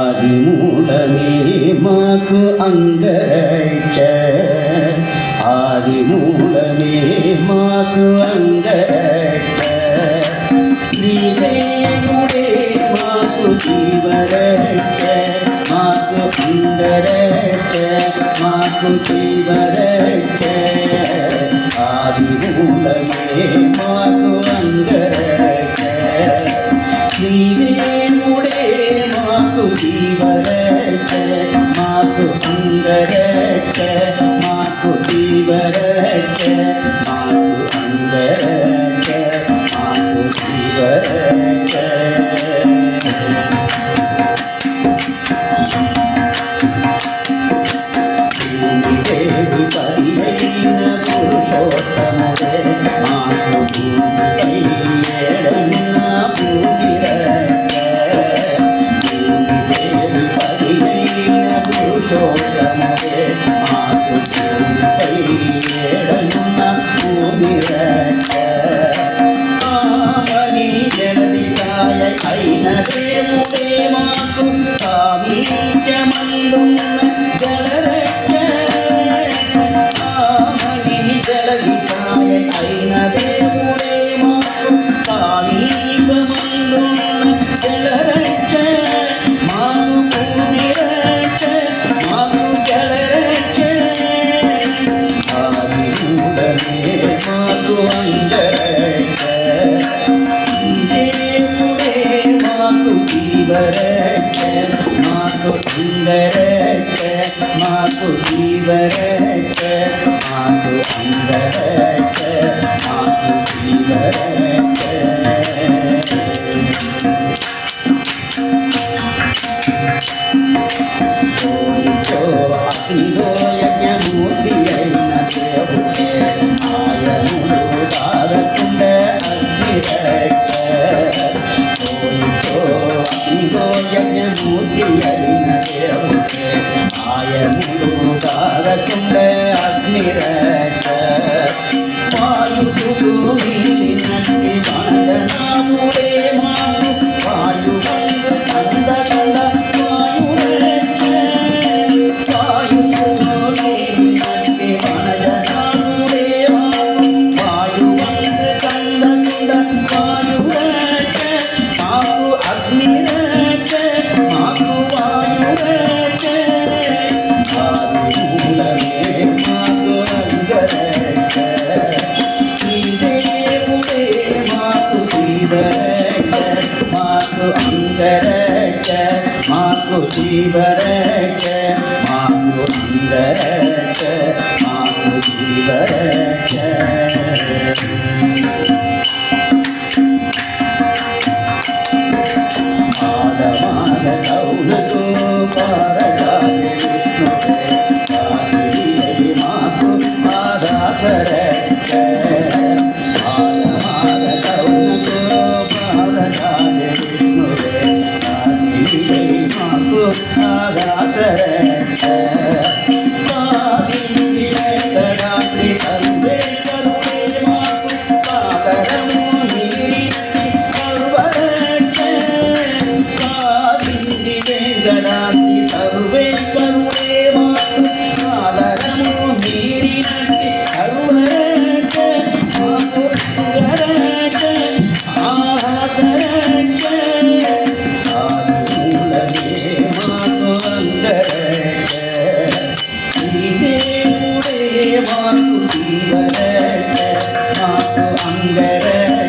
ఆదిమూలమే మాకు అంగరక్ష ఆదిమూలమే మాకు అంగరక్ష శ్రీదేవుడే మాకు జీవరక్ష మాకు అంగరక్ష మాకు జీవరక్ష ఆదిమూలమే ప్రేముడే మాకు జీవరక్ష మాకు అంగరక్ష அந்தரட்ட மாக்கு ஜீவரட்ட மாக்கு அந்தரட்ட மாக்கு ஜீவரட்ட जो अपनी गोया మాకు జీవరక్ష మాకు అందరక్ష మాకు జీవరక్ష ராச